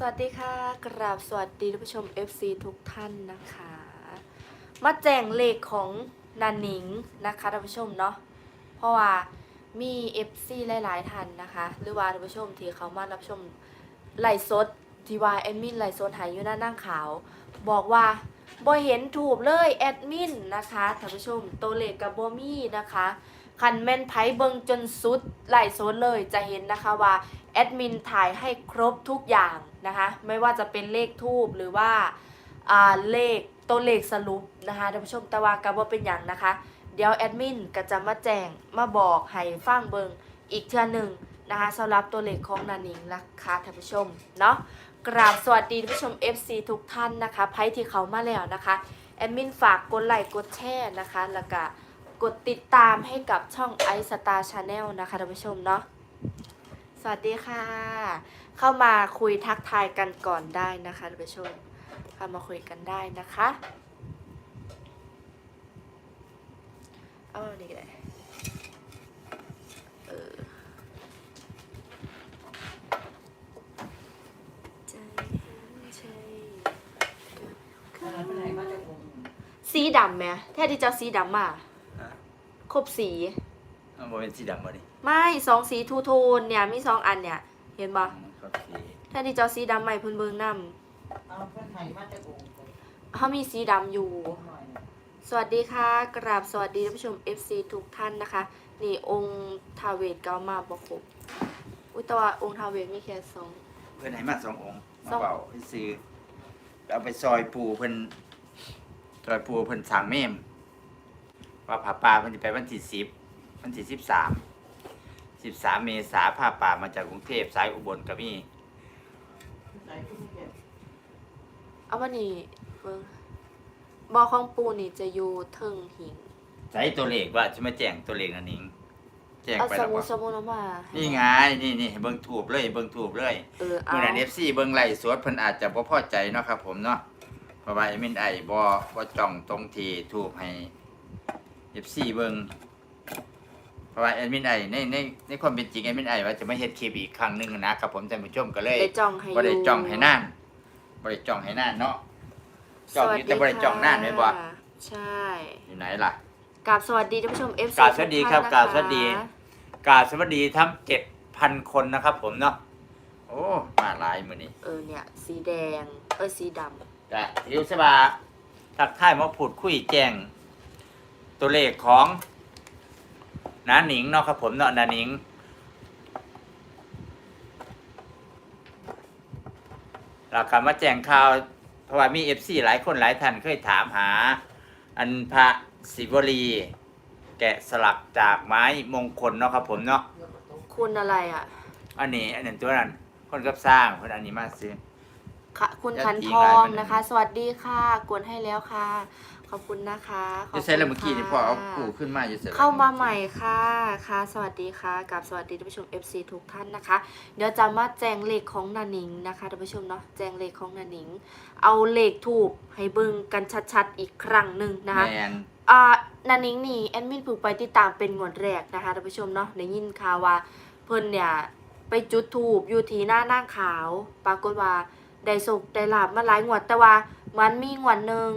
สวัสดีค่ะ กราบสวัสดีท่านผู้ชม FC ทุกท่านนะคะ มาแจ้งเลขของนันหนิงนะคะท่านผู้ชมเนาะเพราะว่ามี FC หลาย ๆท่านนะคะ หรือว่าท่านผู้ชมที่เขามารับชมไลฟ์สดที่ว่าแอดมินไลฟ์สดหายอยู่หน้านั่งขาว บอกว่าบ่เห็นถูกเลยแอดมินนะคะท่านผู้ชมตัวเลขกับบ่มีนะคะ คันแม่นไผเบิงจนสุดไลฟ์สดเลยจะเห็นนะคะว่าแอดมินถ่ายให้ครบทุกอย่างนะคะไม่ว่าจะเป็นเลขทูบหรือว่าอ่าเลขตัวเลขสรุปนะคะท่านผู้ชมแต่ว่ากับว่าเป็นอย่างนะคะ เดี๋ยวแอดมินก็จะมาแจ้งมาบอกให้ฟังเบิงอีกเทื่อหนึ่งนะคะสำหรับตัวเลขของนานิงนะคะท่านผู้ชมเนาะกราบสวัสดีท่านผู้ชม FC ทุกท่านนะคะไพ่ที่เขามาแล้วนะคะแอดมินฝากกดไลค์กดแชร์นะคะแล้วก็ กดติดตามให้กับช่อง i Star Channel นะคะท่านผู้ชมเนาะสวัสดีค่ะ เข้ามาคุยทักทายกันก่อนได้นะคะท่านผู้ชมเข้ามาคุยกันได้นะคะเอาอันนี่ก็ได้เออใจใช่อะไรเป็นไรมาจากวงสีดำไหมแท้ที่เจ้าสีดำมาฮะ ครบสี มันบ่เป็นสีดำบ่ดิไม่สองสีทูโทนเนี่ยมีสองอันเนี่ย เห็นปะครับสีแท้ที่เจ้าสีดำใหม่เพิ่นเบิ่งนำเอาเพื่อนไทยมาจากวงเขามีสีดำอยู่ หน่อยสวัสดีค่ะ กราบสวัสดีท่านผู้ชม FC ทุกท่านนะคะ นี่องค์ทาเวศเกามาบอกครบอุยแตว่าองค์ทาเวศมีแค่สอง เพิ่นให้มาสององค์สมาอง เป่าให้ซื้อเอาไปซอยปูเพิ่นซอยปูเพิ่นสั่งเมม ว่าผ้าป่าเพิ่นสิไปวันที่10วันที่13 13เมษาผ้าป่ามาจากกรุงเทพสายอุบลก็มีไหนที่เก็บเอามานี่เบิ่งบอของปูนี่จะอยู่เทิงหิงใส่ตัวเลขว่าจะมาแจ้งตัวเลขนั่นเองแจ้งเอาไปสแล้วมุบ่ดสมุดเอามาให้นี่ไงนี่นี่เบิ่งถูกเลยเบิ่งถูกเลย เออเอาเมื่อนั้น FC เบิ่งไล่สวดเพิ่นอาจจะบ่พอใจเนาะครับผมเนาะเพราะว่าเอมินไอบ่บ่จ้องตรงที่ถูกให้ FC เบิ่งเพราะว่าแอดมินไอในในในความเป็นจริงแอดมินไอว่าจะไม่เฮ็ดคลิปอีกครั้งหนึงนะครับผมท่านผู้ชมก็เลยได้จ้องให้บ่ได้ยู่จ้องให้นานบ่ได้จ้องให้นานเนาะจ้องอยู่แต่บ่ได้จ้องนานแม่นบ่ค่ะใช่อยู่ไหนล่ะ กราบสวัสดีท่านผู้ชม FC กราบสวัสดีครับทุท่นกราบสวัสดี นะคะ กราบสวัสดีทั้ง7,000 คนนะครับผมเนาะโอ้มาหลายมื้อนี้ เออเนี่ยสีแดง เออสีดำ จ้ะเดี๋ยวสบาทักทายมาพูดคุยแจ้ง ตัวเลขของนาหนิงเนาะครับผมเนาะนาหนิง เรากลับมาแจ้งข่าวเพราะว่ามีเอฟซีหลายคนหลายท่านเคยถามหา อันพระศิวลี แกะสลักจากไม้มงคลเนาะครับผมเนาะเงินประตูคุณอะไรอะ อันนี้อันนั้นตัวนั้นคนกับสร้างคนอันนี้มาซื้อ ค่ะคุณยัดคันทิ้ทงอลายงมันนะคะ สวัสดีค่ะ กวนให้แล้วค่ะ ขอบคุณนะคะขอบจะคุณใช้แล้วเมื่อกี้นี่พอเอาค่ะกูขึ้นมาอยู่เสร็จเข้ามาใหม่ค่ะ ค่ะ สวัสดีค่ะ กับสวัสดีท่านผู้ชม FC ทุกท่านนะคะ เดี๋ยวจะมาแจงเลขของนานิงนะคะท่านผู้ชมเนาะ แจงเลขของนานิง เอาเลขถูกให้เบิ่งกันชัดๆ อีกครั้งหนึ่งนะคะ แมน อ่านานิงนี่แอดมินเพิ่งไปติดตามเป็นงวดแรกนะคะท่านผู้ชมเนาะได้ยินข่าวว่าเพิ่นเนี่ยไปจุดถูกอยู่ที่หน้านั่งขาว ปรากฏว่าได้สุกได้ลาบมาหลายงวดแต่ว่ามันมีงวดหนึ่ง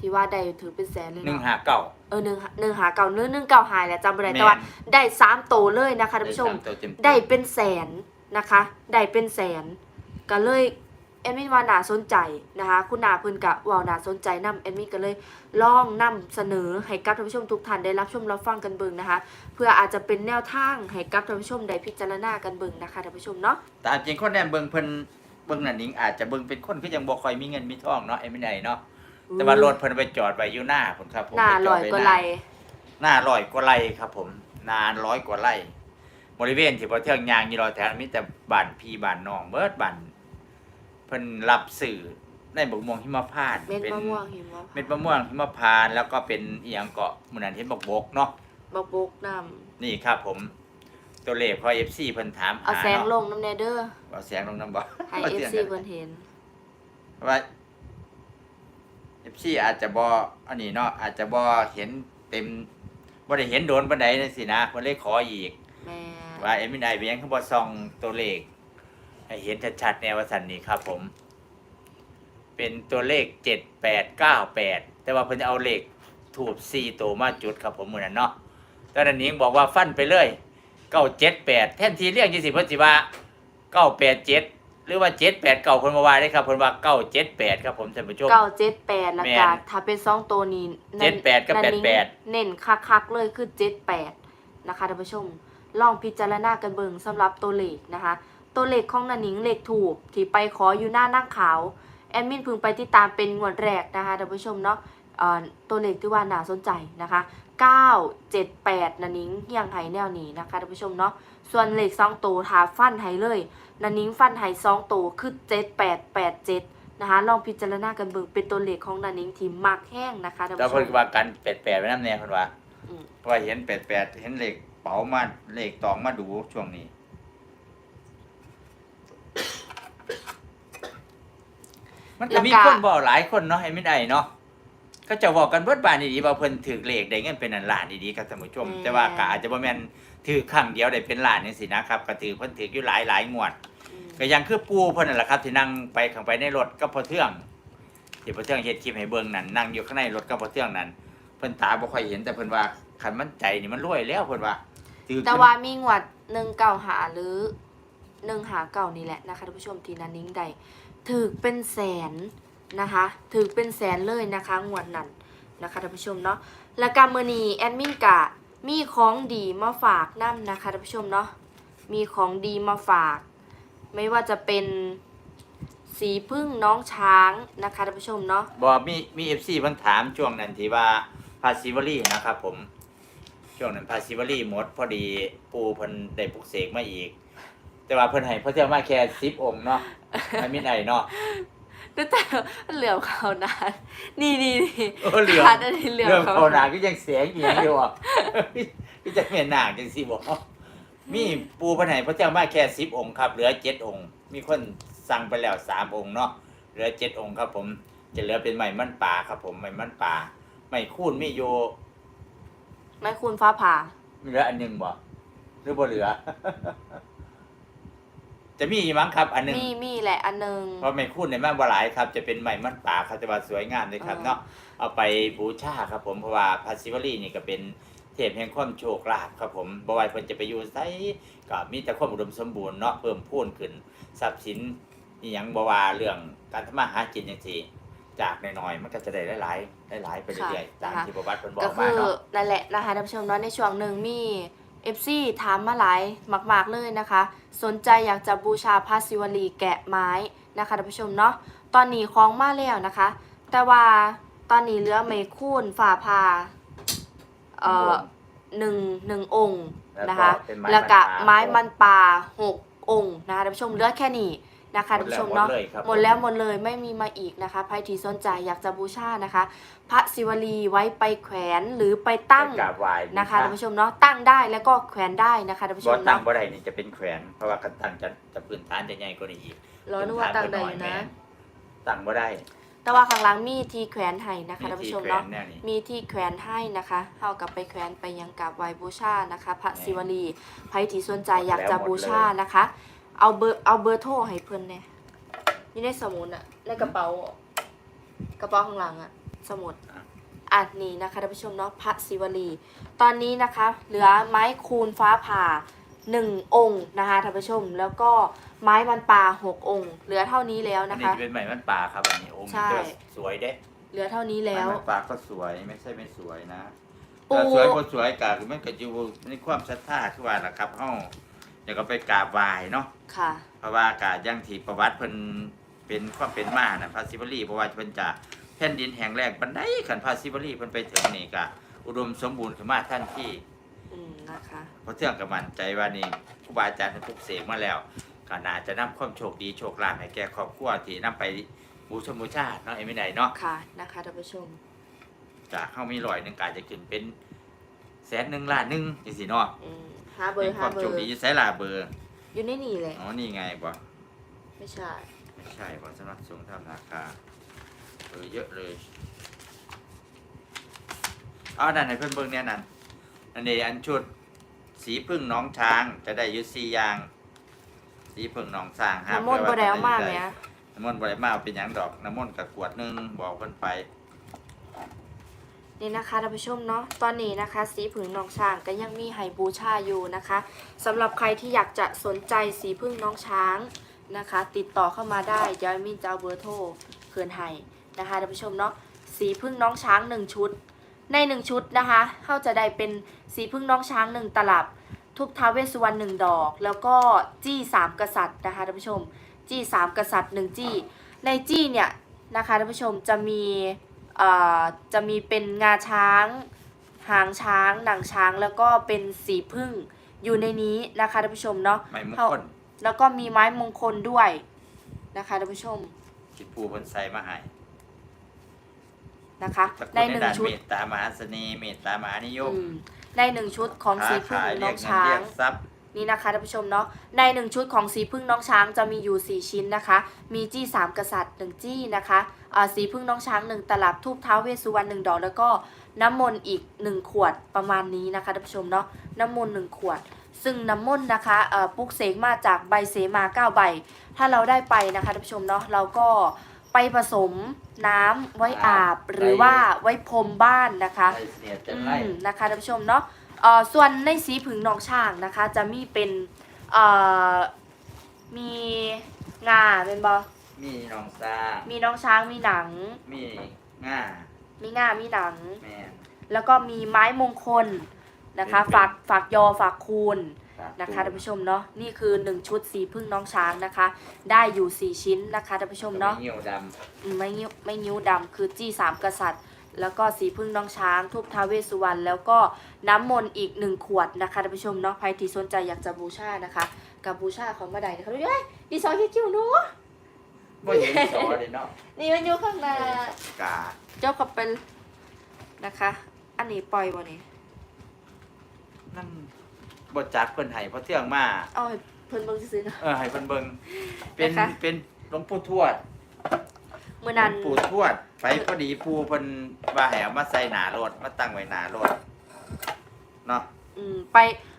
ที่ว่าได้ถือเป็นแสนเลยหนึ่งเนาะหาเก่า เออหนึ่งหนึ่งหาเก่าเนื้อหนึ่งเก่าหายแหละจำไม่ได้แม่นแต่ว่าได้สามโตวเลยนะคะท่านผู้ชมได้สตัวเต็มได้เป็นแสนนะคะ ได้เป็นแสนก็เลยแอดมินว่าน่าสนใจนะคะ คุณนาเพิ่นกะว่าน่าสนใจนํแอดมินก็เลยลองนำเสนอให้กับท่านผู้ชมทุกท่านได้รับชมรับฟังกันเบิ่งนะคะ เพื่ออาจจะเป็นแนวทางให้กับท่านผู้ชมได้พิจารณากันเบิ่งนะคะท่านผู้ชมเนาะตามจริงคนแนมเบิ่งเพิ่นเบิ่งนั่นนิงอาจจะเบิ่งเป็นคนคือยังบ่ค่อยมีเงินมีทองเนาะไอ้ไม่ได้เนาะ แต่ว่ารถเพิ่นไปจอดไว้อยู่หน้าผมครับผมหน้าไปจลออดยไว้ก็หไหลน้าหน้าร้อยกว่าไร่ครับ ผมนานร้อยกว่าไร่บริเวณที่บ่เที่ยงยางอยู่รอแถวนั้นมีแต่บ้านพี่บ้านน้องเบิดบ้านเพิ่นรับสื่อในบักม่วงหิมพานต์เม็ดเป็นมะม่วงเห็นบ่เม็ดมะม่วงหิมพานต์แล้วก็เป็นอีหยังเกาะหมื้อนั้นเห็นบักบกเนาะบักบุกนํนี่ครับผมตัวเลขพอ FC เพิ่นถามหาเอาแสงลเนาะงน้ำแน่เด้อเอาแสงลงน้ำบ่ให้บ่สียง FC กันเพิ่นเห็นเพราะว่า FC อาจจะบ่อันนี้เนาะอาจจะบ่เห็นเต็มบ่ได้เห็นโดนปานใดจังซี่นะเพิ่นเลยขออีก แม่ว่าเอ็มไอเป็นหยังคือบ่ส่องตัวเลขให้เห็นชัดๆแนววสันนี้ครับผม เป็นตัวเลขเจ็ดแปดเก้าแปดแต่ว่าเพิ่นจะเอาเลขถูกสี่ตัวมาจุดครับผมเหมือนนั้นเนาะตอนนั้นนิงบอกว่าฟันไปเลยเก้าเจ็ดแปดแทนที่เรียกยี่สิบเพิ่นสิว่าเก้าแปดเจ็ด หรือว่าเจ็ดแปดเก้าเพิ่นมาว่าได้ครับเพิ่นว่าเก้าเจ็ดแปดครับผมท่านผู้ชม เก้าเจ็ดแปดแล้วแม่ก็นถ้าเป็นสองตัวนี้เจ็ดแปดกับนั่นแปดแปด เน้นคักๆเลยคือเจ็ดแปดนะคะท่านผู้ชม ลองพิจารณากันเบิ่งสำหรับตัวเลขนะคะ ตัวเลขของนันนิงเลขถูกที่ไปขออยู่หน้านั่งขาว แอดมินเพึงไปติดตามเป็นงวดแรกนะคะท่านผู้ชมเนาะเอ่อตัวเลขที่ว่าน่าสนใจนะคะ 9 7 8นันนิงเฮียงไห้แนวนี้นะคะท่านผู้ชมเนาะ ส่วนเลขสองตัวทาฟันไห้เลยนันนิงฟันไห้สองตัวคือ7 8 8 7นะคะลองพิจารณากันเบิ่งเป็นตัวเลขของนันนิงที่มักแห้งนะคะท่านแล้วผู้ชเพิ่นม ก็ว่ากันแปดแปดไว้น้ำแน่เพิ่นว่าอืม เพราะว่าเห็นแปดแปดเห็นเลขเป๋ามาเลขตองมาดูช่วงนี้ มันก็มีคนบอกหลายคนเนาะไอ้ไม่ได้เนาะก็จะบอกกันเบิดบานดีๆว่าเพิ่นถือเลขได้เงินเป็นอันล้านดีๆครับท่านผู้ชม แต่ว่าก็อาจจะบ่แม่น ถือครั้งเดียวได้เป็นล้านจังซี่นะครับก็ถือเพิ่นถืออยู่หลายหลายๆงวดอืมก็ยังคือปูเพิ่นนั่นแหละครับที่นั่งไปข้างไปในรถกับพ่อเทืองที่พ่อเทืองเฮ็ดคลิปให้เบิ่งนั่นนั่งอยู่ข้างในรถกับพ่อเทืองนั่นเพิ่นตาบ่ค่อยเห็นแต่เพิ่นว่าคันมันใจนี่มันรวยแล้วเพิ่นว่าถือแต่ว่ามีงวดหนึ่งเก่าหาหรือหนึ่งหาเก่านี่แหละนะคะท่านผู้ชมทีนันนิ้งใดถือเป็นแสนนะคะถือเป็นแสนเลยนะคะงวดนั้นนะคะท่านผู้ชมเนาะและการมือนีแอดมินกะ มีของดีมาฝากนํนะคะท่านผู้ชมเนาะมีของดีมาฝาก ไม่ว่าจะเป็นสีพึ่งน้องช้างนะคะท่านผู้ชมเนาะบ่มีมี FC เพิ่นถามช่วงนั้นที่ว่าพาซิวลีนะครับผม ช่วงนั้นพาซิวลีหมดพอดีปูเพิ่นได้ปลุกเสกมาอีก แต่ว่าเพิ่นให้พ่อเทืองมาแค่10องค์เนาะไม่มีไหนเนาะ แต่เหลือเขานานนี่นี่นี่เออเหลือขาดอันนี้เหลือเรื่องเขาโคนาก็ยังเสียงอีกอยู่อะก็จะเป็นหนักจังสิบอกมีปูพระไหนพระเจ้ามาแค่สิบองค์ครับ เหลือเจ็ดองค์ มีคนสั่งไปแล้วสามองค์เนาะเหลือเจ็ดองค์ครับ ผมจะเหลือเป็นไม้มันป่าครับ ผมไม้มันป่าไม้คูนมีโยไม่คุณฟ้าผ่ามีเหลืออันหนึ่งบ่หรือบ่เหลือ จะมีอีกมั้งครับอันหนึ่งมีมีแหละอันหนึง เพราะไม้คูนในบ้านบ่หลายครับ จะเป็นไม้มันป่าครับจะว่าสวยงามเลยครับอ่าเนาะเอาไปบูชาครับผมเพราะว่าพาซิวลีนี่ก็เป็นเทพแห่งความโชคลาภครับผมบ่ว่าเพิ่นจะไปอยู่ไสก็มีแต่ความอุดมสมบูรณ์เนาะเพิ่มพูนขึ้นทรัพย์สินอีหยังบ่ว่าเรื่องการทำมาหากินจังซี่จากน้อยๆมันก็จะได้หลายๆหลายๆไปเรื่อยๆตามที่ประวัติเพิ่นบอก็กคืมาอเนาะ นั่นแหละนะคะท่านผู้ชมเนาะในช่วงหนึ่งมี FC ถามมาหลายมาก ๆ เลยนะคะ สนใจอยากจะบูชาพระศิวลีแกะไม้นะคะท่านผู้ชมเนาะตอนนี้ของมาแล้วนะคะ แต่ว่าตอนนี้เหลือไม่คูนฝ่าพาเอ่อหนึ่งหนึ่งองค์นะคะเป็นไม้แล้วก็นป่าไม้มันป่าหกองค์นะคะท่านผู้ชมเหลือแค่นี้ นะคะท่านผู้ชมเนาะหดลยครับหมดแล้วหมดเลยไม่มีมาอีกนะคะใครที่สนใจอยากจะบูชานะคะ พระศิวลีไว้ไปแขวนหรือไปตั้งไปกราบไหว้นะคะท่านผู้ชมเนาะตั้งได้แล้วก็แขวนได้นะคะท่านผู้ชบ่มตั้งเนาะบ่ได้นี่จะเป็นแขวนเพราะว่าคันตั้งจะจะพื้นฐานจะใหญ่กว่านี้อีกรอนึกว่าตั้งได้อยู่นะ ตั้งบ่ได้แต่ว่าข้างหลังมีที่แขวนให้นะคะท่านที่ผู้ชมแขวเนาะนแนวนี้มีที่แขวนให้นะคะเท่ากับไปแขวนไปยังกับไหวบูชานะคะ พระศิวลีใครที่สนใจอยากจะบูชานะคะ เอาเบอร์เอาเบอร์โทรให้เพื่อนเนี่ยนี่ในสมุดอะในกระเป๋า กระเป๋าข้างหลังอะสมุดอันนี้นะคะท่านผู้ชมเนาะพระศิวลี ตอนนี้นะคะ เหลือไม้คูณฟ้าผ่าหนึ่งองค์นะคะท่านผู้ชม แล้วก็ไม้มันปลาหกองค์ เหลือเท่านี้แล้วอันนะนี้คะ จะเป็นไม้มันป่าครับอันนี้องค์ใช่ จะสวยเด้เหลือเท่านี้แล้วไม้มันป่าก็สวยไม่ใช่ไม่สวยนะปู แต่สวยบ่สวยก็คือมันก็อยู่ในความศรัทธาคือว่าล่ะครับเฮา เดี๋ยวก็ไปกราบไหว้เนาะค่ะ เพราะว่ากาอย่างที่ประวัติเพิ่นเป็นความเป็นมานะพระศิวลีเพราะว่าเพิ่นจะแผ่นดินแห่งแรกบันไดขันพระศิวลีเพิ่นไปถึงนี่ก็อุดมสมบูรณ์ขึ้นมาทันทีอืมนะคะ เพราะเทื่องกับมั่นใจว่านี่ครูบาอาจารย์เพิ่นปลุกเสกมาแล้วก็น่าจะนำความโชคดีโชคลาภให้แก่ครอบครัวที่นำไปบูชาบูชาเนาะไอ้ไม่ได้เนาะค่ะนะคะท่านผู้ชม จากเฮามีร้อยหนึงก็อาจจะขึ้นเป็นแสนหนึ่งล้านหนึงจังซี่เนาะอืม หาเบอเป็ร์นคหาวามเบอโชคร์ดีอยู่ไสล่ะเบอร์ อยู่ในนี่เลยอ๋อ นี่ไงบ่ไม่ใช่ ไม่ใช่บอสำนักสงฆ์ทำราคาเออเยอะเลย เอานั่นให้เพื่อนเบิ่งเนี่ยนั่นอันนี้อันชุด สีพึ่งน้องช้างจะได้อยุสี่อย่าง สีเพิ่งหนองสร้างครับน้ำมนต์บ่ได้เอามาแหม น้ำมนต์บ่ได้มาเอาเป็นหยังดอกน้ำมนต์กับกวดหนึงบอกเพิ่นไป นี่นะคะท่านผู้ชมเนาะตอนนี้นะคะ สีพึ่งน้องช้างก็ยังมีไฮบูชาอยู่นะคะสำหรับใครที่อยากจะสนใจสีพึ่งน้องช้างนะคะ ติดต่อเข้ามาได้เดี๋ยมินเจะเอาเบอร์โทรเคืนให้นะคะท่านผู้ชมเนาะสีพึ่งน้องช้างหนึ่งชุด ในหนึ่งชุดนะคะเขาจะได้เป็นสีพึ่งน้องช้างหนึ่งตลับ ทุบท้าเวสุวรรณหนึ่งดอก แล้วก็จี้สามกษัตริย์นะคะท่านผู้ชม จี้สามกษัตริย์หนึ่งจี้ในจี้เนี่ยนะคะท่านผู้ชมจะมี จะมีเป็นงาช้าง หางช้าง หนังช้างแล้วก็เป็นสีพึ่งอยู่ในนี้นะคะท่านผู้ชมเนาะไม่มงเข้าคลแล้วก็มีไม้มงคลด้วยนะคะท่านผู้ชมที่ปูเพิ่นใส่มาให้นะคะตระกูลในในหนึ่งด้านชุดเมตตามหาเสน่ห์เมตตามหานิยมอืมในหนึ่งชุดของสีพึ่งค้าขายน้เรีอยงกเงินช้าเรีงยกทรัพย์ นี่นะคะท่านผู้ชมเนาะในหนึ่งชุดของสีพึ่งน้องช้างจะมีอยู่ 4 ชิ้นนะคะ มีจี้สามกษัตริย์หนึ่งจี้นะคะอ่าสีพึ่งน้องช้างหนึ่งตลับทูบเท้าเวสสุวรรณหนึ่งดอกแล้วก็น้ำมนต์อีกหนึ่งขวดประมาณนี้นะคะท่านผู้ชมเนาะน้ำมนต์หนึ่งขวด ซึ่งน้ำมนต์นะคะเอ่อปลุกเสกมาจากใบเสมาเก้าใบ ถ้าเราได้ไปนะคะท่านผู้ชมเนาะเราก็ไปผสมน้ำไว้อาบหรือว่าไว้พรมบ้านนะคะไอ้เสียเต็อืมไร่มนะคะท่านผู้ชมเนาะเอ่อ ส่วนในสีผึ่งหนองช่างนะคะ จะมีเป็นเอ่อมีงาเป็นบอมีน้องซามีน้องช้างมีหนัง มีง่ามีงามีหนัง แม่น แล้วก็มีไม้มงคลนะคะเป็น ฝากฝากยอฝากคูณครับนะคะท่านผู้ชมเนาะนี่คือ 1 ชุดสีพึ่งน้องช้างนะคะ ได้อยู่ 4 ชิ้นนะคะท่านผู้ชมเนาะก็มีเหี่ยวดอืมไม่นิ้วไม่นิ้วดำคือจี้สามกษัตริย์ แล้วก็สีพึ่งน้องช้างทูบท้าวเวสสุวรรณแล้วก็น้ำมนต์อีกหนึ่งขวดนะคะท่านผู้ชมเนาะใครที่สนใจอยากจะบูชานะคะ กับบูชาของมาไดนะคะดูด้วยดีซอยคิ้วๆหนูำบ่เห็นสอเลยเนาะนี่มันอยู่ข้างหน้ากาเจ้ากับเป็นนะคะ อันนี้ปล่อยบ่นี่นั่นบ่จักเพิ่นให้เพราะเที่ยงมาเอาให้เพิ่นเบิ่งซื่อๆเนาะเออให้เพิ่นเบิ่งเป็นนะคะเป็นหลวงปู่ทวดเมื่อนั้นหลวงปู่ทวด ไปพอดีปู่เพิ่นว่าให้เอามาใส่หน้ารถมาตั้งไว้หน้ารถเนาะอืมไป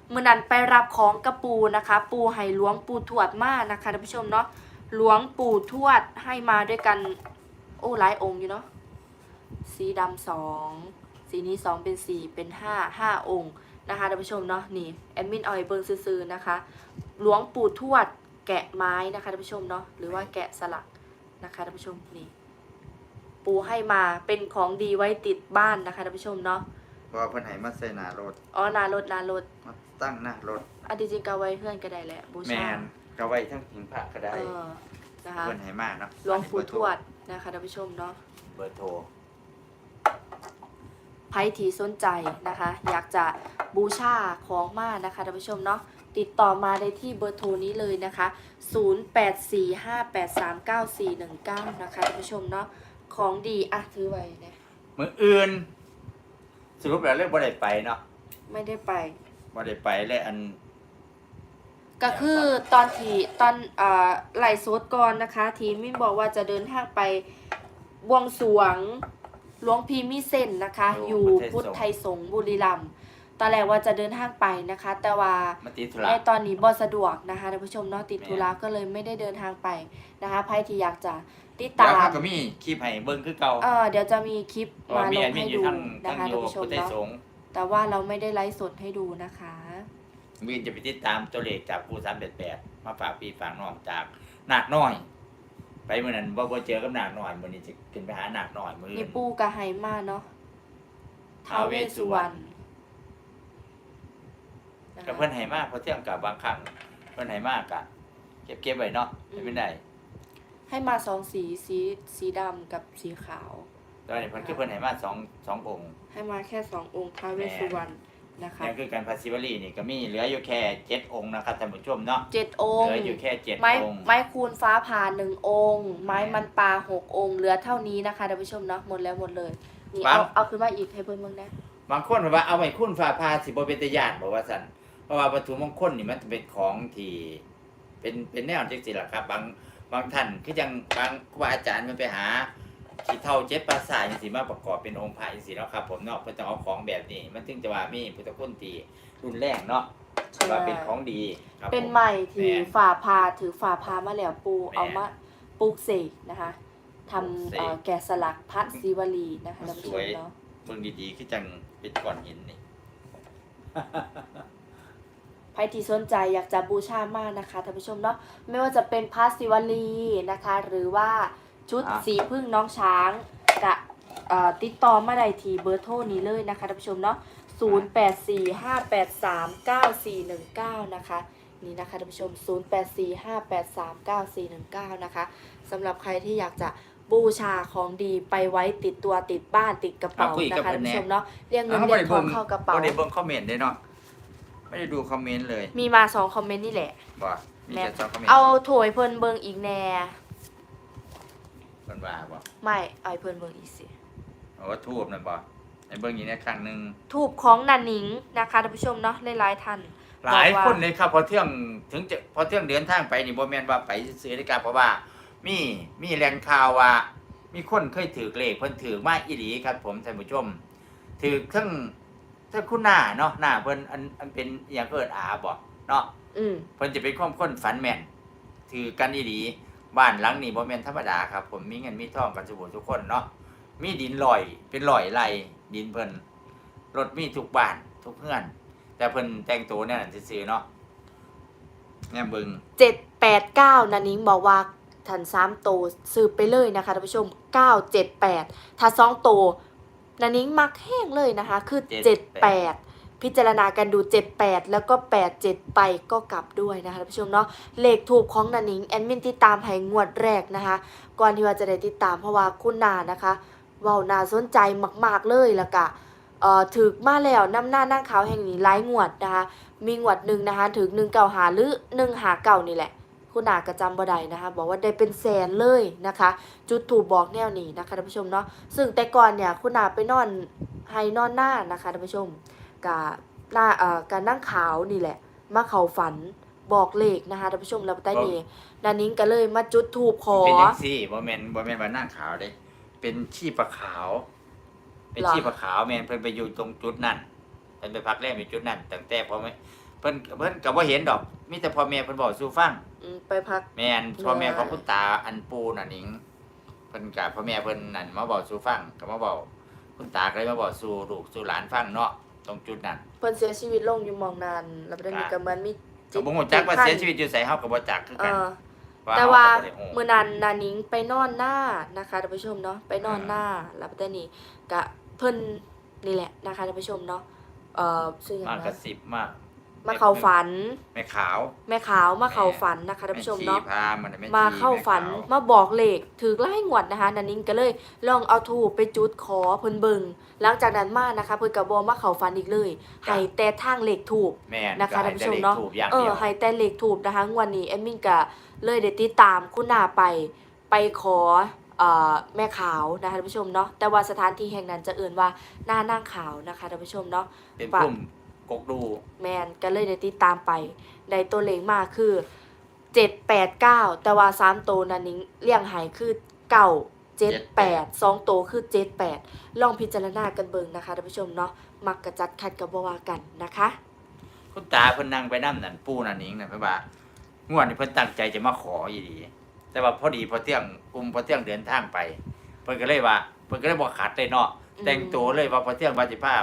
เมื่อนั้นไปรับของกระปูนะคะ ปูให้หลวงปู่ทวดมานะคะท่านผู้ชมเนาะหลวงปู่ทวดให้มาด้วยกัน โอ้หลายองค์อยู่เนาะสีดำสองสีนี้สองเป็นสี่เป็นห้าห้าองค์นะคะท่านผู้ชมเนาะนี่แอดมินเอาไว้เบิ่งซื่อๆนะคะ หลวงปู่ทวดแกะไม้นะคะท่านผู้ชมเนาะหรือว่าแกะสลัก นะคะท่านผู้ชมนี่ปูให้มาเป็นของดีไว้ติดบ้านนะคะท่านผู้ชมเนาะเพราะว่าเพิ่นให้มาใส่หน้ารถอ๋อนารถนารถมาตั้งหน้ารถอันที่จริงก็เอาไว้เพื่อนก็ได้แหละบูแม่ชานก็ไว้ทั้งหิ้งพระก็ได้เออนะคะเพิ่นให้มาเนาะหลวงปู่ทวดนะคะท่านผู้ชมเนาะเบอร์โทรใครที่สนใจนะคะ อยากจะบูชาของมานะคะท่านผู้ชมเนาะ ติดต่อมาได้ที่เบอร์โทรนี้เลยนะคะ 0845839419 นะคะท่านผู้ชมเนาะ ของดีอะถือไว้นะมื้ออื่น สรุปแล้วเลยบ่ได้ไปเนาะไม่ได้ไป บ่ได้ไปเลยอัน ก็คือตอนที่ตอนเอ่อไหลฟ์สดก่อนนะคะ ทีมมินบอกว่าจะเดินทางไปบวงสรวงหลวงพีมิเซนนะคะอยู่พุทธไทยสงฆ์บุรีรัมย์ ตอนแรกว่าจะเดินทางไปนะคะ แต่ว่ามาติดธุในระตอนนี้บ่สะดวกนะคะท่านผู้ชมเนาะติดแม่ธุระก็เลยไม่ได้เดินทางไปนะคะใครที่อยากจะติดแล้วตามเขาก็มีคลิปให้เบิ่งคือเก่าเออเดี๋ยวจะมีคลิปเพราะมาว่ามีลแองดมิให้นอยู่ดูทั้งนะทั้งคะอท่านยู่ผู้ชมพุทธไทยเนาะสงฆ์แต่ว่าเราไม่ได้ไลฟ์สดให้ดูนะคะ วินจะไปติดตามตัวเลขจากปู388มาฝากพี่ฝากน้องจากนาคน้อย ไปมื้อนั้นบ่บ่เจอกับนาคน้อยมื้อนี้จะขึ้นไปหานาคน้อยมื้อนี่นปูกะไฮมาเนาะท้าวเวสสุวรรณนะ ก็คะเพิ่นให้มาเพราะเที่ยงกับบางครั้งเพิ่นให้มากะเก็บเก็บไว้เนาะไม่ได้ ให้มาสองสีสีสีดำกับสีขาว ตอนนี้เพิ่นคือเพิ่นให้มาสองสององค์ ให้มาแค่สององค์ท้าวเวสสุวรรณนะคะนี่คือการพาซิวารีนี่ก็มีเหลืออยู่แค่เจ็ดองค์นะครับท่านผู้ชมเนาะเจ็ดอเหงลืค์ออยู่แค่เจ็ดไม้องค์ไม้คูณฟ้าผ่าหนึ่งองค์ ไม้แม่มันปลาหกองค์เหลือเท่านี้นะคะท่านผู้ชมเนาะหมดแล้วหมดเลยนี่ปั๊เอาบเอาขึ้นมาอีกให้เพิ่นเบิ่งนะบางคนบอกว่าเอาไม้คุ้นฟ้าพาสิบ่เป็นตาญาติบอกว่าซั่น เพราะว่าวัตถุมงคลนี่มันเป็นของที่เป็นเป็นแนวจังซี่ล่ะครับ บางบางท่านคือจังบางครูบาอาจารย์มันไปหาขี้เท่าเจ็ดภาษาจังซี่มาประกอบเป็นองค์พระจังซี่เนาะครับ ผมเนาะเพิ่นต้องเอาของแบบนี้ มันถึงจะว่ามีพุทธคุณที่รุนแรงเนาะถือว่าเป็นของดีครับเป็นผมใหม่ที่แม่นฝ่าพาถือฝ่าพามาแล้วปูแม่นเอามาปลูกเสกนะคะทปลูกำเสกเอ่อแกะสลักพระศิวลีนะคะท่านผู้ชสวมยเนาะเบิ่งดีๆคือจังเป็นก้อนหินนี่ใครที่สนใจอยากจะบูชามากนะคะท่านผู้ชมเนาะไม่ว่าจะเป็นพระศิวลีนะคะ หรือว่าชุดอะ สีพึ่งน้องช้างกะเอ่อติดต่อมาได้ที่เบอร์โทรนี้เลยนะคะท่านผู้ชมเนาะ0845839419 นะคะ นี่นะคะท่านผู้ชม 0845839419 นะคะสำหรับใครที่อยากจะบูชาของดีไปไว้ติดตัวติดบ้านติดกระเป๋าเอาคุยนะกับคะเพิ่ท่านนแน่ผู้ชมเนาะเรียงเงินอ้าวเรียงบ่ได้ทองเบิ่งเข้ากระเป๋า บ่ได้เบิ่งคอมเมนต์เลยเนาะ ไม่ได้ดูคอมเมนต์เลยมีมาสองคอมเมนต์นี่แหละบ่มีแม่แต่สองคอมเมนต์เอาโถยเพิ่นเบิงอีกแน่เพิ่นว่าบ่ไม่เอาให้เพิ่นเบิงอีกสิเอาว่าทูบนั่นบ่ให้เบิ่งอีกในครั้งหนึงทูบของนันหนิงนะคะท่านผู้ชมเนาะหลายๆท่าน หลายบอกว่าคนเลยครับพอเที่ยงถึงจะพอเที่ยงเดินทางไปนี่บ่แม่นว่าไปซื้อนาฬิกาเพราะว่า มีมีแหล่งข่าวว่ามีคนเคยถือเลขเพิ่นถือมาอีหลีครับ ผมท่านผู้ชมถือทั้ง ทั้งคุณหน้าเนาะหน้าเพิ่นอันอันเป็นอหย่างเอิ้นอาบ่เนาะอืมเพิ่นจะเป็นความคนฝันแม่นถือกันอีหลีบ้านหลังนี้บ่แม่นธรรมดาครับ ผมมีเงินมีทองกันสุทุกคนเนาะมีดินลอยเป็นลอยไหลดินเพิ่นรถมีทุกบ้านทุกเฮือน แต่เพิ่นแต่งตัวแนวนั้นซื่อๆเนาะแง่เบิ่งเจ็ดแปดเก้านันหนิงบอกว่าทันสามโตสืบไปเลยนะคะท่านผู้ชมเก้าเจ็ดแปดถ้าสองโต นันหนิงมักแห้งเลยนะคะ คือเจ็ดแปดพิจารณากันดู 78 แล้วก็ 87 ไปก็กลับด้วยนะคะท่านผู้ชมเนาะเลขถูกของนันหนิงแอดมินติดตามให้งวดแรกนะคะ ก่อนที่ว่าจะได้ติดตามเพราะว่าคุณนานะคะเว้าน่าสนใจมากๆเลยแล้วก็เอ่อถึกมาแล้วน้ำหน้านั่งขาวแห่งนี้หลายงวดนะคะ มีงวดหนึ่งนะคะถึง1เก่าหาหรือ1หาเก่านี่แหละ คุณนาก็จำบ่ได้นะคะ บอกว่าได้เป็นแสนเลยนะคะ จุดถูกบอกแนวนี้นะคะท่านผู้ชมเนาะซึ่งแต่ก่อนเนี่ยคุณนาไปนอนไฮนอนหน้านะคะท่านผู้ชมกะหน้าเอ่อการนั่งขาวนี่แหละ มาเข้าฝันบอกเลขนะคะท่านผู้ชมแล้วใต้นี้นานิ้งก็เลยมาจุดถูกขอเป็นจังซี่บ่แม่นบ่แม่นว่านั่งขาวเด้เป็นชีปะขาว เป็นเหรอชีปะขาวแม่นเพิ่นไปอยู่ตรงจุดนั้นเพิ่นไปพักแรมอยู่จุดนั้นตั้งแต่พ่อแม่ เพิ่นเพิ่นก็บ่เห็นดอกมีแต่พ่อแม่เพิ่นบอกสู่ฟังอืมไปพัก แม่นพ่อแม่เหรอของคุณตาอันปูน่ะนิงเพิ่นกับพ่อแม่เพิ่นนั่นมาบอกสู่ฟังก็มาบอกคุณตาก็เลยมาบอกสู่ลูกสู่หลานฟังเนาะตรงจุดนั้นเพิ่นเสียชีวิตลงอยู่หมองนานแล้วได้มีก็เหมือนมีก็บ่ฮู้จักว่าเสียชีวิตอยู่ไสเฮาก็บ่จักคือเอกันอแต่ว่าเฮก็บ่ได้ฮู้เมื่อนั้นนานิงไปนอนหน้านะคะท่านผู้ชมเนาะไปนอนหน้าแล้วแต่นี่กะเพิ่นนี่แหละนะคะท่านผู้ชมเนาะเอ่อชื่อหยังมากระนะซิบมาก มาเข้าฝัน แม่ขาวแม่ขาวมาเข้าฝันนะคะท่านผู้ชมเนาะ แชีพามันแม่ชีมาเข้าฝันแม่ขว มาบอกเลขถือไล่งวดนะคะนันนิงก็เลย ลองเอาถูกไปจุดขอเพิ่นเบิงหลังจากนั้นมานะคะ เพิ่นก็บ่มาเข้าฝันอีกเลยให้แต่ทางเลขถูก แม่นะคะก็ให้ท่านผู้ชมเนาะแต่ลขถูกอย่างเอเดีอยวให้แต่เลขถูกนะคะงวดนี้แอดมินก็เลยได้ติดตามคุณนาไป ไปขอเอ่อแม่ขาวนะคะท่านผู้ชมเนาะแต่ว่าสถานที่แห่งนั้นจะเอื่นว่าหน้านั่งขาวนะคะท่านผู้ชมเนาะ เป็นฝากพุ่ม กกดูแมนก็เลยได้ติดตามไปได้ตัวเลขมาคือเจ็ดแปดเก้าแต่ว่าสามตัวนั้นนิ้งเลี่ยงหายคือเก้าเจ็ดแปดสองตัวคือเจ็ดแปดลองพิจารณากันเบิ่งนะคะท่านผู้ชมเนาะมักกระจัดขัดกับบวากันนะคะ คุณตาเพิ่นนั่งไปนํนั่นปู่นั่นนิงน่ะเพิ่นว่างวดนี้เพิ่นตั้งใจจะมาขออยู่ดี แต่ว่าพอดีพอเที่ยงอุ้มพอเที่ยงเดินทางไปเพิ่นก็เลยว่าเพิ่นก็เลยบ่ขาดเลยเนาะอืมแต่งตัวเลยว่าพอเที่ยงว่าสิพา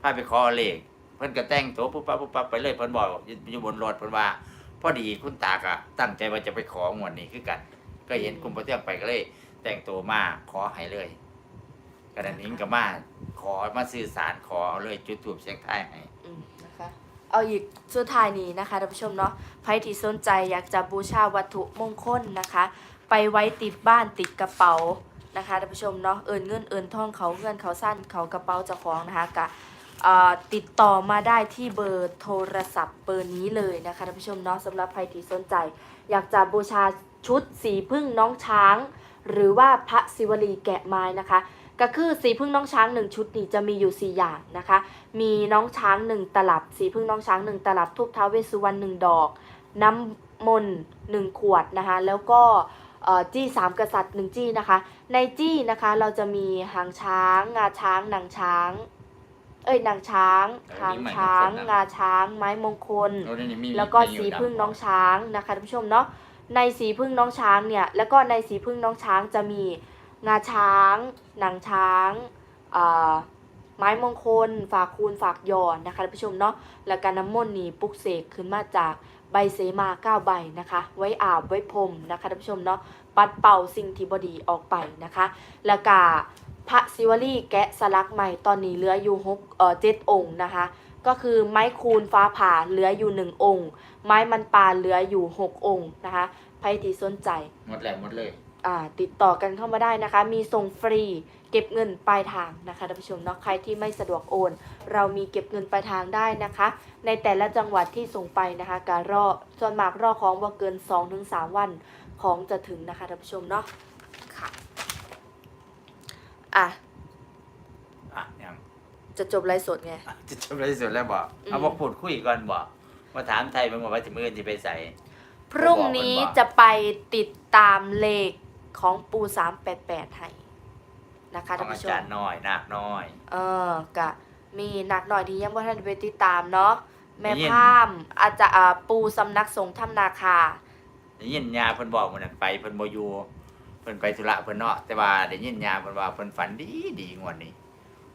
พาไปขอเลขเพิ่นก็แต่งตัวปุ๊บปั๊บปุ๊บปั๊บไปเลยเพิ่นบอกอยู่บนรถเพิ่นว่าพอดีคุณตาก็ตั้งใจว่าจะไปของวดนี้คือกัน ก็เห็นกลุ่มพอเที่ยงไปก็เลย แต่งตัวมาขอให้เลยกระนั้นนิงก็มาขอมาสื่อสารขอเลยจุดทูบเสียงทายให้อืมนะคะเอาอีกสุดท้ายนี้นะคะท่านผู้ชมเนาะใครที่สนใจอยากจะบูชาวัตถุมงคลนะคะ ไปไว้ติดบ้านติดกระเป๋านะคะท่านผู้ชมเนาะเอินเงินเอินทองเขาเงินเขาสั้นเขากระเป๋าเจ้าของนะคะกะ ติดต่อมาได้ที่เบอร์โทรศัพท์เบอร์นี้เลยนะคะท่านผู้ชมเนาะสำหรับใครที่สนใจ อยากจะบูชาชุดสีพึ่งน้องช้าง หรือว่าพระศิวลีแกะไม้นะคะ ก็คือสีพึ่งน้องช้างหนึ่งชุดนี้จะมีอยู่สี่อย่างนะคะ มีน้องช้างหนึ่งตลับ สีพึ่งน้องช้างหนึ่งตลับทุกท้าเวสุวรรณหนึ่งดอก น้ำมนต์หนึ่งขวดนะคะ แล้วก็จี้สามกษัตริย์หนึ่งจี้นะคะ ในจี้นะคะเราจะมีหางช้าง งาช้างหนังช้าง เอ้ยนางช้างเออหางมีไม้ช้างมงคลนะงาช้าง ไม้มงคลโอ้นี่มีแล้วก็มีอยู่สีดำพึ่งน้องช้างนะคะท่านผู้ชมเนาะในสีพึ่งน้องช้างเนี่ยแล้วก็ในสีพึ่งน้องช้างจะมีงาช้างหนังช้างอ่าไม้มงคล ฝากคูณฝากหยอนนะคะท่านผู้ชมเนาะแล้วก็น้ำมนต์นี่ปลุกเสกขึ้นมาจากใบเสมาเก้าใบนะคะ ไว้อาบไว้พรมนะคะท่านผู้ชมเนาะปัดเป่าสิ่งที่บดีออกไปนะคะ แล้วก็ พระศิวลีแกะสลักใหม่ตอนนี้เหลืออยู่หกเอ่อเจ็ดองค์นะคะ ก็คือไม้คูณฟ้าผ่าเหลืออยู่หนึ่งองค์ ไม้มันปลาเหลืออยู่หกองค์นะคะใครที่สนใจหมดแล้วหมดเลย อ่าติดต่อกันเข้ามาได้นะคะ มีส่งฟรีเก็บเงินปลายทางนะคะท่านผู้ชมเนาะใครที่ไม่สะดวกโอน เรามีเก็บเงินปลายทางได้นะคะ ในแต่ละจังหวัดที่ส่งไปนะคะการรอส่วนมากรอของว่าเกิน 2-3 วันของจะถึงนะคะท่านผู้ชมเนาะค่ะ อะ อะยังจะจบไลฟ์สดไง จะจบเลยสุดแล้วบอกอืม เอาบอกพูดคุยก่อนบอกมาถามไทยเบิ่งว่าสิมื้อนี้ไปใส่พรุ่งนี้จะไปติดตามเลขของปู388ให้นะคะขอท่านงอาผู้ชจามรย์น้อยนาคน้อย เออกะมีหนักหน่อยที่ยังว่าท่านได้ไปติดตามเนาะแม่ได้ยินพามอาจจะอ่าปูสำนักสงฆ์ถ้ำนาคา ได้ยินยาเพิ่นบอกมื้อนั้นไปเพิ่นบ่อยู่ เพิ่นไปธุระเพิ่นเนาะแต่ว่าได้ยินยาเพิ่นว่าเพิ่นฝันดีดีงวดนี้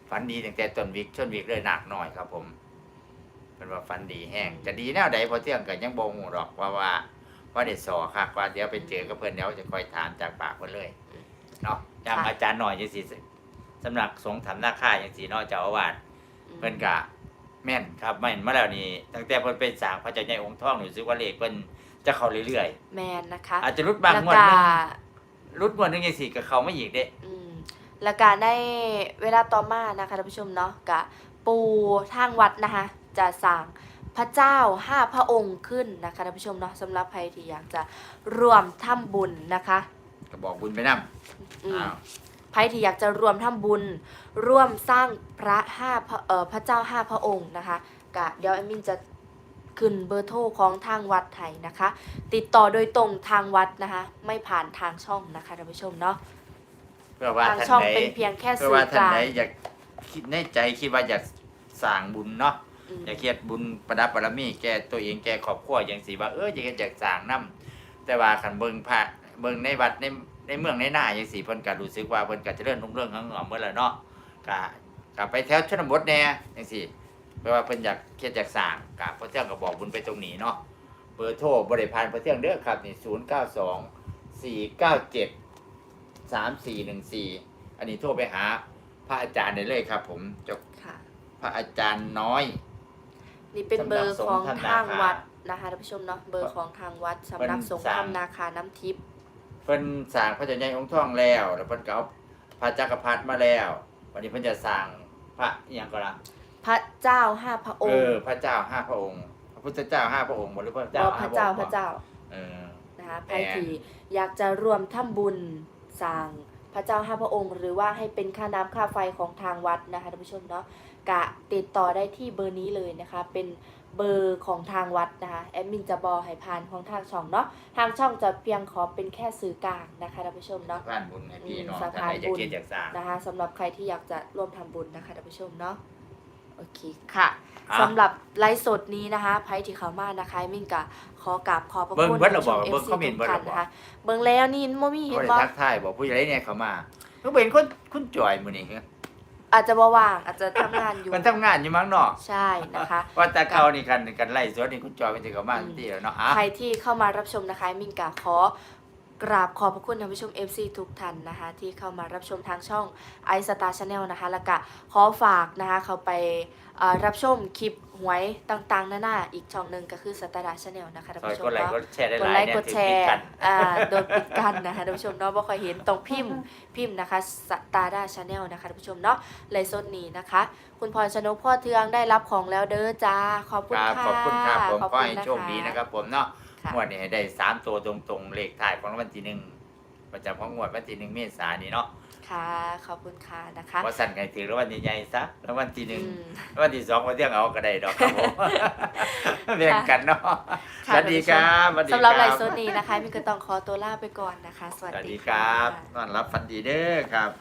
ฝันดีตั้งแต่ต้นวิกจนวิกเลยหนักน้อยครับ ผมเพิ่นว่าฝันดีแห้งจะดีแนวใดพอเที่ยงก็ยังบ่ฮู้หรอกว่าว่าว่าได้สอคักว่าเดี๋ยวไปเจอกับเพิ่นเดี๋ยวจะค่อยถามจากปากเพิ่นเลยเนาะอย่างค่ะอาจารย์น้อยจังซี่สำนักสงฆ์ธรรมนาคาจังซี่เนาะเจ้าอาวาสเพิ่นกะแม่นครับแม่นมาแล้วนี่ตั้งแต่เพิ่นเป็นสร้างพระเจ้าใหญ่องค์ทองนี่รู้สึกว่าเลขเพิ่นจะเข้าเรื่อยแมนนะคะๆอาจจะรุดบางแล้วงวดก็หนึง รุดงวดหนึงจังซี่ก็เข้ามาอีกเด้ อืมแล้วก็ได้เวลาต่อมานะคะท่านผู้ชมเนาะกะปูทางวัดนะคะจะสั่งพระเจ้าห้าพระองค์ขึ้นนะคะท่านผู้ชมเนาะสำหรับใครที่อยากจะร่วมทำบุญนะคะก็บอกบุญไปนำอืม อ้าวใครที่อยากจะรวมทำบุญ ร่วมสร้างพระห้าพระเอ่อพระเจ้าห้าพระองค์นะคะกะเดี๋ยวแอดมินจะ ขึ้นเบอร์โทรของทางวัดไทยนะคะ ติดต่อโดยตรงทางวัดนะคะ ไม่ผ่านทางช่องนะคะท่านผู้ชมเนาะเพื่อว่าทางท่านช่องใดเป็นเพียงแค่เพื่อสื่อว่ากท่านลางใดอยากคิดในใจคิดว่าอยากสร้างบุญเนาะ อืม อยากเฮ็ดบุญประดับบารมีแก่ตัวเองแก่ครอบครัวจังซี่ว่าเอออยากเฮ็ดอยากสร้างนํแต่ว่าคันเบิ่งพระเบิ่งในวัดในในเมืองในหน้าจังซี่เพิ่นก็รู้สึกว่าเพิ่นก็เจริญรุ่งเรืองเงือมเมื่อแล้วเนาะก็ก็ไปแถวชนบทแหน่จังซี่แปลว่าเพิ่นอยากเฮ็ดอยากสร้างก็พระเจ้าก็บอกบุญไปตรงนี้เนาะเบอร์โทรบ่ได้ผ่านพระเจ้าเด้อครับนี่092 497 3414อันนี้โทรไปหา พระอาจารย์ได้เลยครับ ผมเจ้าค่ะ พระอาจารย์น้อย นี่เป็นเบอร์ของสำนักสงฆ์ทางถ้ำนาคาวัดนะคะท่านผู้ชมเนาะเบอร์ของทางวัดสำนักสงฆ์เพิ่นสร้างถ้ำนาคาน้ำทิพย์เพิ่นสร้างพระเจ้าใหญ่องค์ทองแล้ว แล้วเพิ่นก็เอาพระจักรพรรดิมาแล้ว วันนี้เพิ่นจะสร้างพระอีหยังก็ล่ะ พระเจ้าห้าพระอเองค์อพระเจ้าห้าพระองค์ พระพุทธเจ้าห้าพระองค์บ่หรือพระบเจ้าอกพห้าระพระเจ้าองค์พระเจ้าเออ นะคะใคแม่รที่อยากจะรวมทำบุญสร้างพระเจ้าห้าพระองค์ หรือว่าให้เป็นค่าน้ำค่าไฟของทางวัดนะคะท่านผู้ชมเนาะกะติดต่อได้ที่เบอร์นี้เลยนะคะ เป็นเบอร์ของทางวัดนะคะแอดมินจะบอให้ผ่านของทางช่องเนาะทางช่องจะเพียงขอเป็นแค่สื่อกลางนะคะท่านผู้ชมเนาะ สะพานบุญให้พี่น้องอืมสะท่านพานใดจะบุญคิดอยากสร้าง นะคะสำหรับใครที่อยากจะร่วมทำบุญนะคะท่านผู้ชมเนาะ โอเคค่ะอะ สำหรับไลฟ์สดนี้นะคะไพ่ที่เขามานะคะมินกะขอกราบขอบพระเบิ่งคุณเบิ่งแล้วบอกท่านเบิ่งผู้ชคอมเมนต์ทุกเบิ่งท่านแล้วบอกนะคะเบิ่งแล้วนี่โมมี่เห็นบ่ได้บ่ทักทายบอกผู้ใหญ่เนี่ยเขามาเพิ่งเป็นคนคุณจอยมื้อนี้อาจจะบ่ว่างอาจจะทำงานอยู่มันทำงานอยู่มั้งเนาะใช่นะคะ ว่าแต่เขานี่กันกันไล่สวนนี่คุณจอยเป็นสิเขามาอืม ที่แล้วเนาะอะ ใครที่เข้ามารับชมนะคะ มินกะขอ กราบขอบพระคุณท่านผู้ชม FC ทุกท่านนะคะที่เข้ามารับชมทางช่อง i Star Channel นะคะแล้วก็ขอฝากนะคะเขาไปเอ่อรับชมคลิปหวยต่างๆนานาอีกช่องหนึ่งก็คือ Star Channel นะคะท่านซอยผู้ชกมดไลค์เนาะกดแชร์ได้กดหลาไลยค์เนี่ยกดถือแชผิดร์กันอ่าโดนปิดกันนะคะท่านผู้ชมเนาะบ่ค่อยเห็นต้องพิมพ์พิมพ์นะคะสตาร์ดาชาแนลนะคะท่านผู้ชมเนาะไลฟ์สดนี้นะคะ คุณพรชนกพ่อเทืองได้รับของแล้วเด้อจ้าขอบคุณครับค่ะขอบคุณครับผมขอบก็คุณให้นะะโชคดีนะครับผมเนาะ ค่ะ งวดนี้ให้ได้สามตัวตรงๆเลขท้ายของรางวัลที่หนึ่งประจำของงวดวันที่หนึ่งเมษายนนี้เนาะค่ะ ขอบคุณค่ะนะคะว่าสั่นไงถือรางวัลใหญ่ๆซะรางวัลที่หนึ่งอืม รางวัลที่สองมาเที่ยงเอาก็ได้ดอกครับผมแบ่งกันเนาะสค่ะ วัสดีครับสวัสดีสำหรับคไลรับฟ์สดนี้นะคะมินก็ต้องขอตัวลาไปก่อนนะคะ สวัสสวัสดีดีคค่ะ รับต้อนรับฟันดีเด้อครับ